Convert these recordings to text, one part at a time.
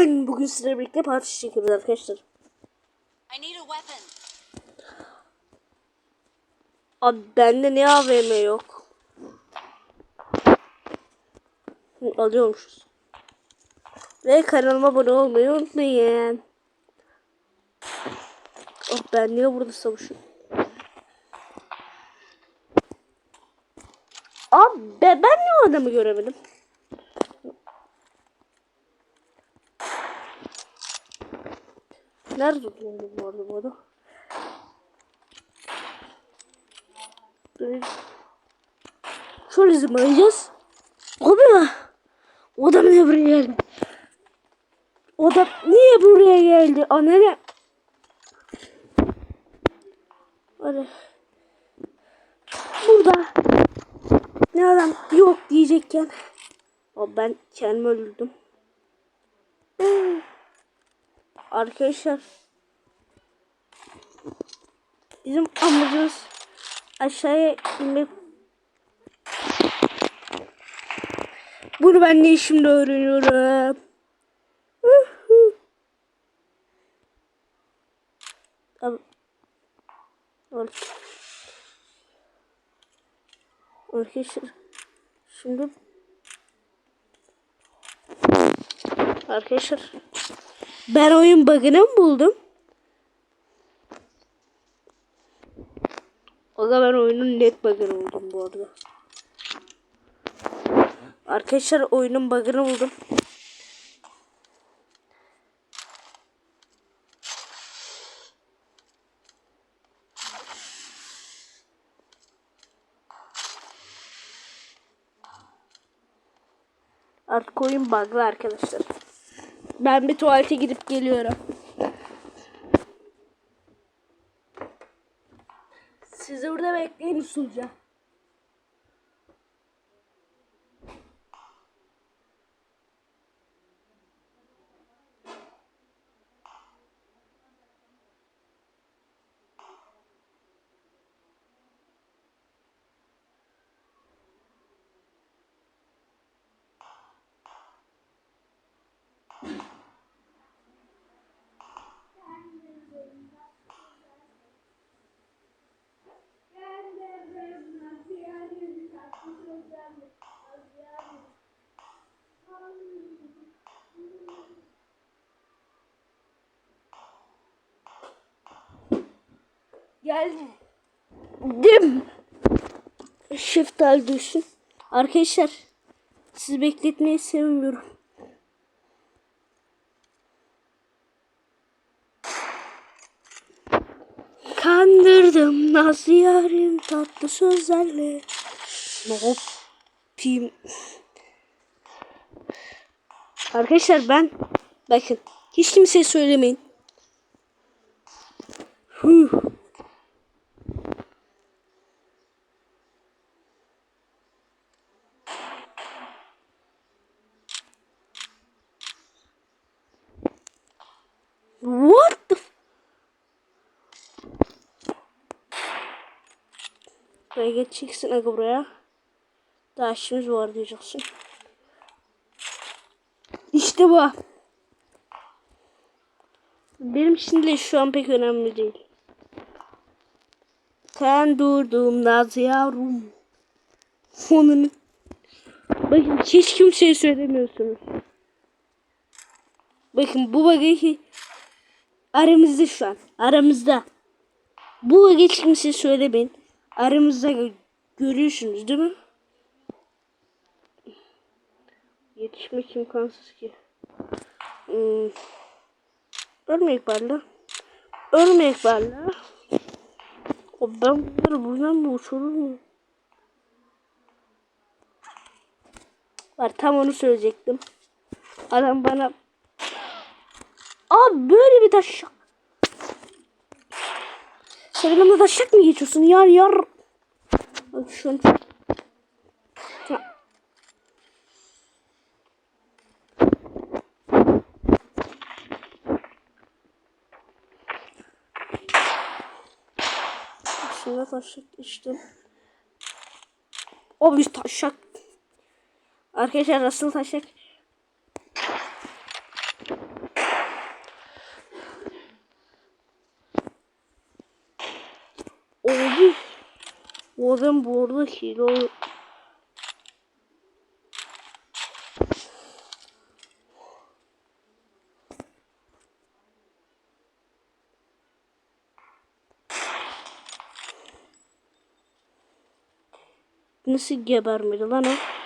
Bugün sizlerle birlikte parti çekiyoruz arkadaşlar. Abi bende ne AVM yok. Alıyormuşuz. Ve kanalıma abone olmayı unutmayın. Oh ben niye burada savaşıyorum? Abi ben, ben niye o adamı göremedim? Nerede tutuldu bu arada bu Şöyle zıplayacağız. Abi mi? O adam niye buraya geldi? O adam niye buraya geldi? Ana ne? Hadi. Burada. Ne adam yok diyecekken. Abi ben kendimi öldürdüm. Arkadaşlar. Bizim amacımız aşağıya inmek. Bunu ben de şimdi öğreniyorum. Abi. Arkadaşlar. Şimdi Arkadaşlar ben oyun bug'ını buldum? Da ben oyunun net bug'ını buldum bu arada. Arkadaşlar oyunun bug'ını buldum. Artık oyun bug'lı arkadaşlar. Ben bir tuvalete gidip geliyorum. Bekleyin usulca. Geldim. Şeftali düşsün. Arkadaşlar sizi bekletmeyi sevmiyorum. Kandırdım nazlı yarim tatlı sözlerle. Ne yapayım? Arkadaşlar ben bakın hiç kimseye söylemeyin. Huh. What the Buraya geçeceksin aga buraya. Daha var diyeceksin. İşte bu. Benim için de şu an pek önemli değil. Sen durdum naz yavrum. Onun. Bakın hiç kimseye söylemiyorsunuz. Bakın bu bagajı aramızda şu an. Aramızda. Bu hiç söylemeyin. Aramızda gö- görüyorsunuz değil mi? Yetişmek imkansız ki. Hmm. Örmek varla. Örmek varla. O ben bunları buradan mı uçurur mu? Var tam onu söyleyecektim. Adam bana Abi böyle bir taşak. Sen benimle taşak mı geçiyorsun? Yar yar. Bak şu. Şuna taşak işte. O bir taşak. Arkadaşlar nasıl taşak? O adam bu arada hile Nasıl gebermedi lan o?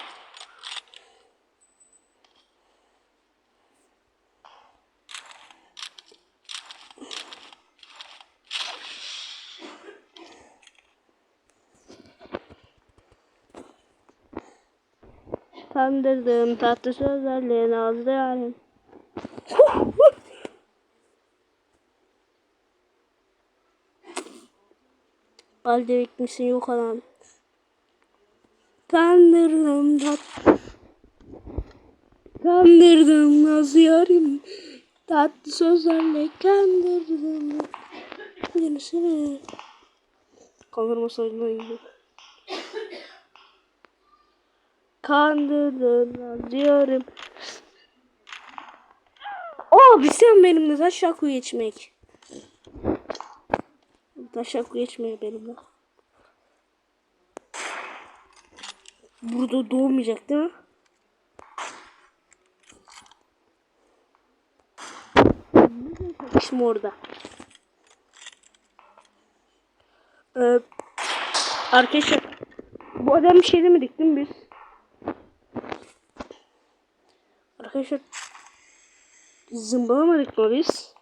Kandırdım tatlı sözlerle nazlı yarim. Balde bitmişsin yok adam. Kandırdım tatlı. Kandırdım nazlı yarim. Tatlı sözlerle kandırdım. Yenisini. Kandırmasaydın iyiydi. Kandırdın diyorum. O bir sen benimle taşak geçmek. Taşak geçmeye benimle. Burada doğmayacak değil mi? Şimdi orada. Ee, arkadaşlar bu adam bir şey demedik değil mi biz? Arkadaşlar zımbalamadık mı biz?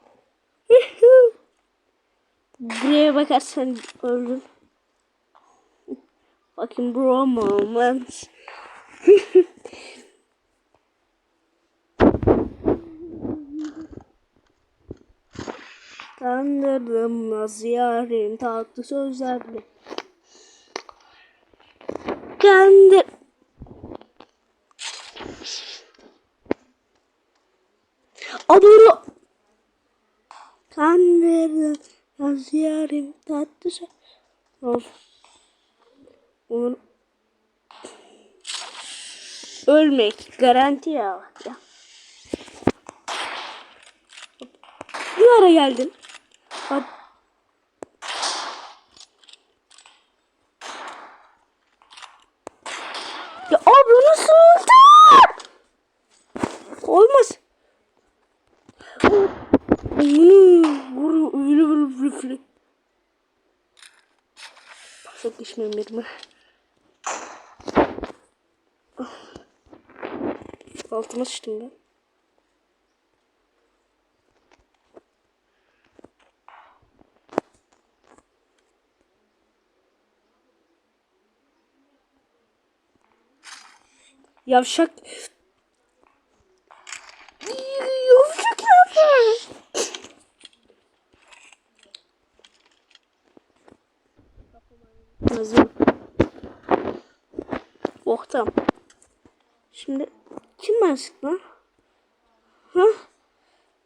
Buraya bakarsan öldün. Fucking bro moment. Kandırdım naz yarim tatlı sözlerle. Kandır... A doğru. Kandırdım naz yarim tatlı söz... Of. Onun... Ölmek garanti ya bak ya. Ne ara geldin? Hadi. Ya abi nasıl oldu? Olmaz. Bunu vur öyle vur vur vur. Çok düşmeyeyim dedim. Altıma sıçtım ben. Yavşak Tamam. Şimdi kim ben sıkma? Ha?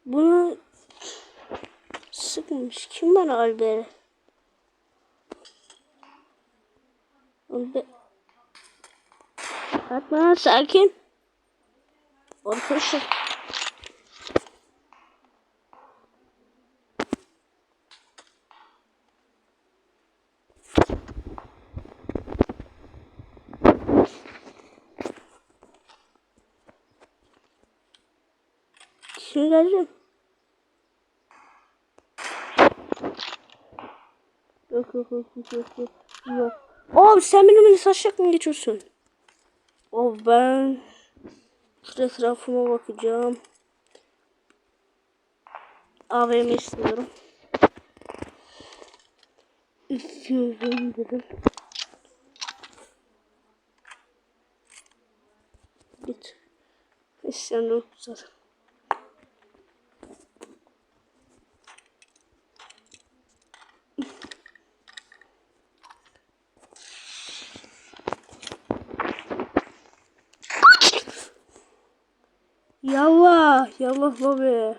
Bunu sıkmış. Kim bana Alber'i? Alber... Atma sakin. Arkadaşlar. Geleceğim. Yok yok yok yok yok yok. Oğlum sen benimle saçak mı geçiyorsun? O ben etrafıma bakacağım. AVM istiyorum. İstiyorum dedim. Git. İstiyorum zaten. Yallah, yallah babi.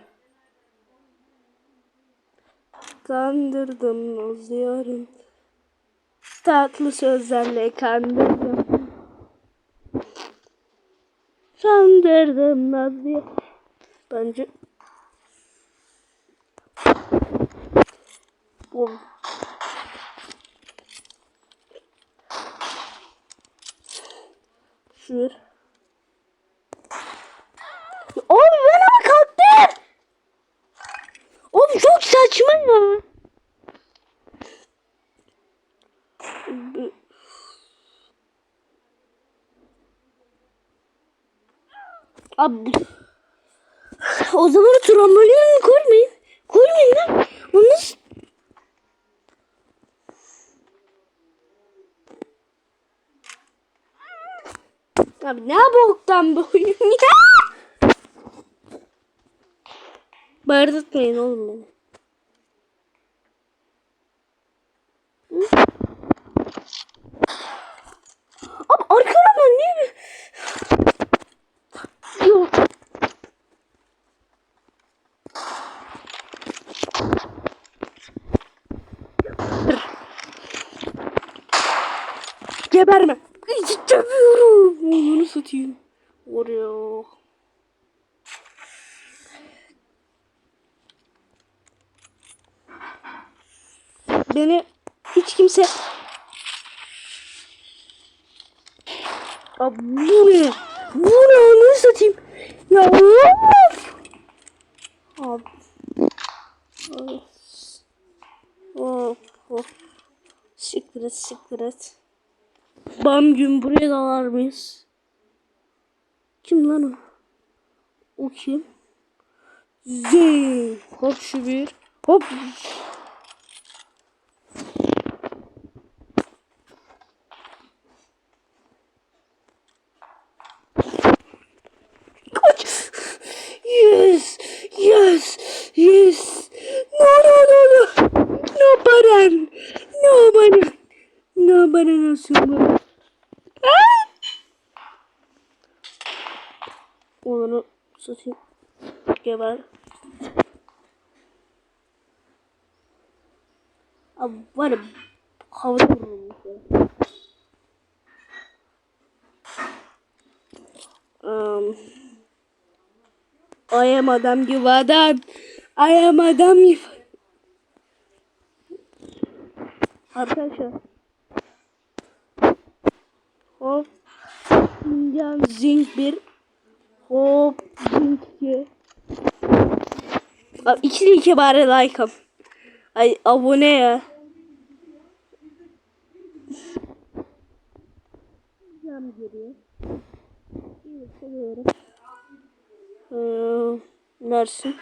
Kandırdım nazlıyorum. Tatlı sözlerle kandırdım. Kandırdım nazlı. Bence bu Şur. Abi ben ama kalktım. Abi çok saçma ya. Abi o zaman o trambolini koymayın. Koymayın lan. Onu. Abi ne boktan bu oyun ya? Bağırtmayın oğlum beni. Hı? Abi arkama niye? Yok. Geberme. Demiyorum. Onu satayım. Oraya. Beni hiç kimse Abi bu ne? Bu ne? Onu satayım. Ya of! Abi. Of. Of. Of. Siktir et, siktir et. Bam gün buraya dalar mıyız? Kim lan o? O kim? Zey. Hop şu bir. Hop. Kaç. Yes. Yes. Yes. No no no no. No baran. No baran. No baran asıyorum. Onu satayım. Geber. Abi var ya havada vururum. Um, I am adam gibi adam. I am adam gibi. Arkadaşlar. Hop. Indian Zinc 1. Hop. Zinc 2. Abi ikili iki bari like'ım. Ay abone ya. Cam geliyor. İyi seviyorum. Ee, Mersin.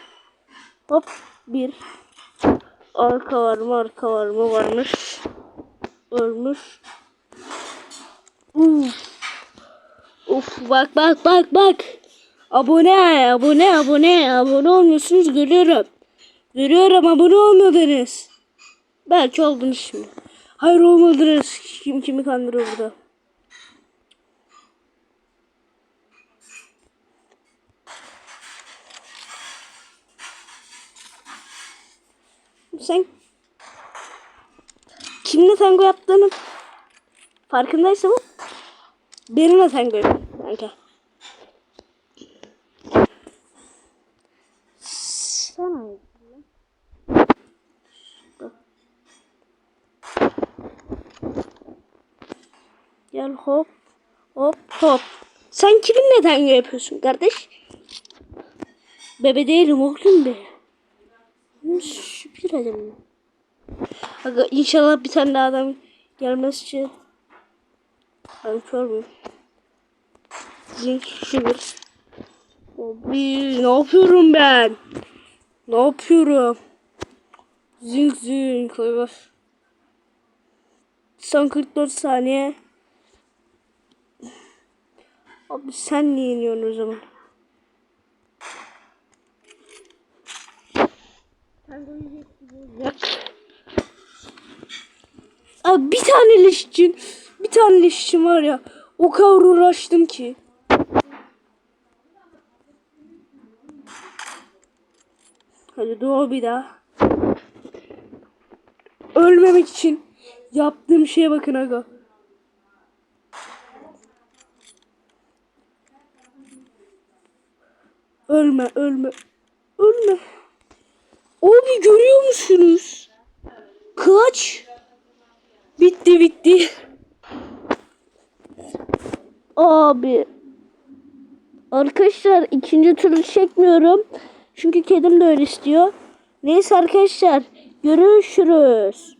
Hop bir. Arka var mı arka var mı varmış. Ölmüş. Uf. Uf bak bak bak bak. Abone abone abone abone olmuyorsunuz görüyorum. Görüyorum abone olmadınız. Belki oldunuz şimdi. Hayır olmadınız. Kim kimi kandırıyor burada. Sen kimle tango yaptığını farkındaysan benimle tango yap kanka. Sana Gel hop hop hop. Sen kiminle tango yapıyorsun kardeş? Bebe değilim oğlum be. Şükür ederim. Aga inşallah bir tane adam gelmez için. Ben kör? Şükür. Abi ne yapıyorum ben? Ne yapıyorum? Zink. Ay bak. Son 44 saniye. Abi sen niye iniyorsun o zaman? Abi bir tane leş için bir tane leş için var ya o kadar uğraştım ki. Hadi doğru bir daha. Ölmemek için yaptığım şeye bakın aga. Ölme, ölme, ölme. Abi görüyor musunuz? Kılaç. Bitti, bitti. Abi. Arkadaşlar ikinci turu çekmiyorum. Çünkü kedim de öyle istiyor. Neyse arkadaşlar. Görüşürüz.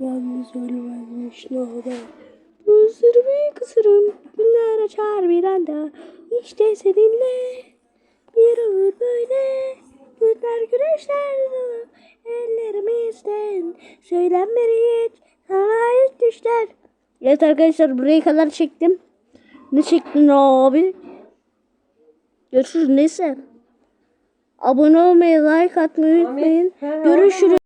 Yalnız ölmezmiş ne haber? Gözlerimi kısırım, günler açar bir anda. İşte seninle bir ömür böyle. Günler güneşler dolu, ellerimizden. Söylenmeli hiç, sana ait düşler. Evet arkadaşlar buraya kadar çektim. Ne çektin abi? Görüşürüz neyse. Abone olmayı, like atmayı unutmayın. Görüşürüz.